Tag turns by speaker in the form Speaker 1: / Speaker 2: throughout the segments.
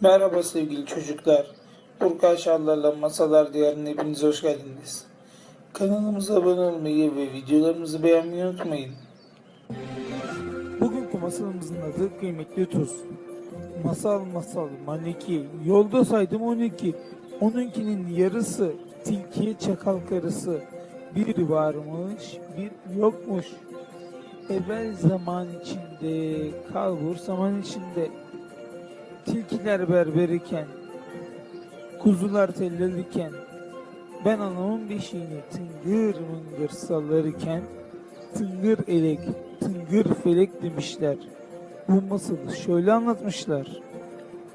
Speaker 1: Merhaba sevgili çocuklar. Urka Şallar'la Masalar Diyarı'na hepiniz hoş geldiniz. Kanalımıza abone olmayı ve videolarımızı beğenmeyi unutmayın. Bugünkü masalımızın adı Kıymetli Tuz. Masal masal maneki, yolda saydım 12, Onunkinin yarısı, tilkiye çakal karısı. Bir varmış, bir yokmuş. Evvel zaman içinde, kalbur zaman içinde. Tilkiler berber iken, kuzular tellal iken, ben anamın beşiğini tıngır mıngır sallarken, tıngır elek, tıngır felek demişler. Bu masalı şöyle anlatmışlar.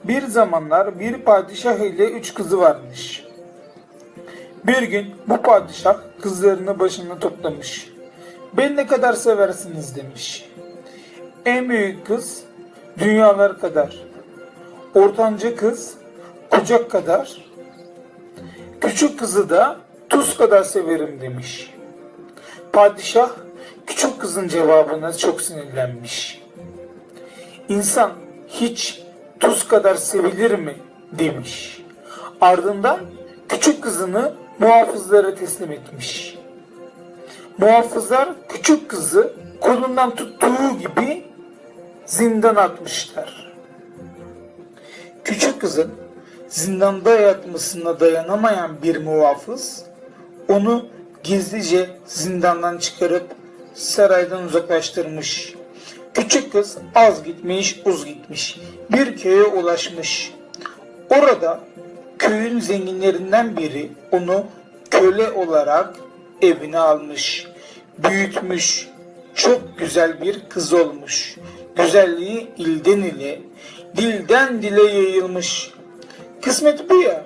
Speaker 1: Bir zamanlar bir padişah ile üç kızı varmış. Bir gün bu padişah kızlarını başına toplamış. Beni ne kadar seversiniz demiş. En büyük kız dünyalar kadar. Ortanca kız kucak kadar. Küçük kızı da tuz kadar severim demiş. Padişah küçük kızın cevabına çok sinirlenmiş. İnsan hiç tuz kadar sevilir mi demiş. Ardından küçük kızını muhafızlara teslim etmiş. Muhafızlar küçük kızı kolundan tuttuğu gibi zindan atmışlar. Küçük kızın zindanda yatmasına dayanamayan bir muhafız onu gizlice zindandan çıkarıp saraydan uzaklaştırmış. Küçük kız az gitmiş uz gitmiş bir köye ulaşmış. Orada köyün zenginlerinden biri onu köle olarak evine almış, büyütmüş, çok güzel bir kız olmuş. Güzelliği ilden ile, dilden dile yayılmış. Kısmet bu ya.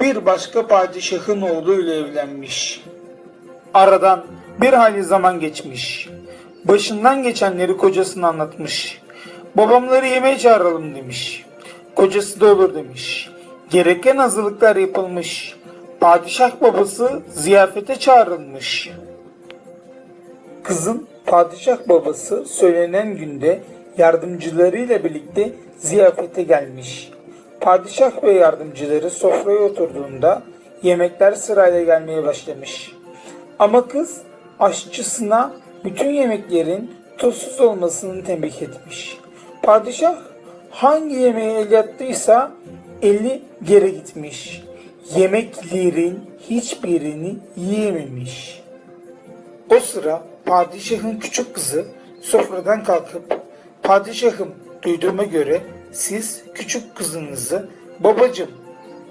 Speaker 1: Bir başka padişahın oğluyla evlenmiş. Aradan bir hayli zaman geçmiş. Başından geçenleri kocasına anlatmış. Babamları yemeğe çağıralım demiş. Kocası da olur demiş. Gereken hazırlıklar yapılmış. Padişah babası ziyafete çağrılmış. Kızın padişah babası söylenen günde yardımcılarıyla birlikte ziyafete gelmiş. Padişah ve yardımcıları sofraya oturduğunda yemekler sırayla gelmeye başlamış. Ama kız aşçısına bütün yemeklerin tuzsuz olmasını tembih etmiş. Padişah hangi yemeğe el yattıysa eli geri gitmiş. Yemeklerin hiçbirini yiyememiş. O sıra padişahın küçük kızı sofradan kalkıp padişahım duyduğuma göre siz küçük kızınızı babacım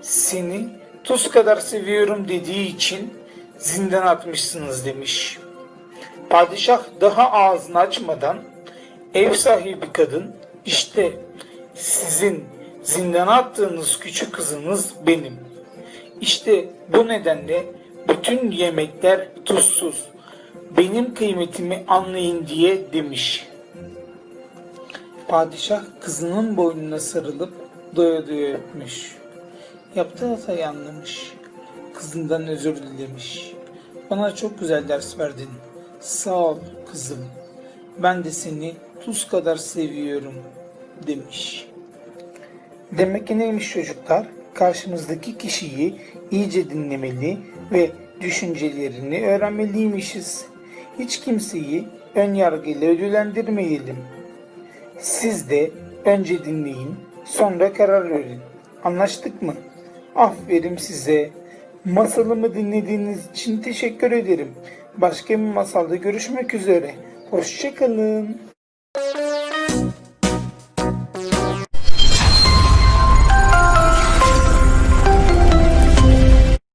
Speaker 1: seni tuz kadar seviyorum dediği için zindan atmışsınız demiş. Padişah daha ağzını açmadan ev sahibi kadın işte sizin zindana attığınız küçük kızınız benim. İşte bu nedenle bütün yemekler tuzsuz. Benim kıymetimi anlayın diye demiş. Padişah kızının boynuna sarılıp doya doya öpmüş. Yaptığı hatayı anlamış. Kızından özür dilemiş. Bana çok güzel ders verdin. Sağ ol kızım. Ben de seni tuz kadar seviyorum demiş. Demek ki neymiş çocuklar? Karşımızdaki kişiyi iyice dinlemeli ve düşüncelerini öğrenmeliymişiz. Hiç kimseyi ön yargıyla ödüllendirmeyelim. Siz de önce dinleyin, sonra karar verin. Anlaştık mı? Aferin size. Masalımı dinlediğiniz için teşekkür ederim. Başka bir masalda görüşmek üzere. Hoşçakalın.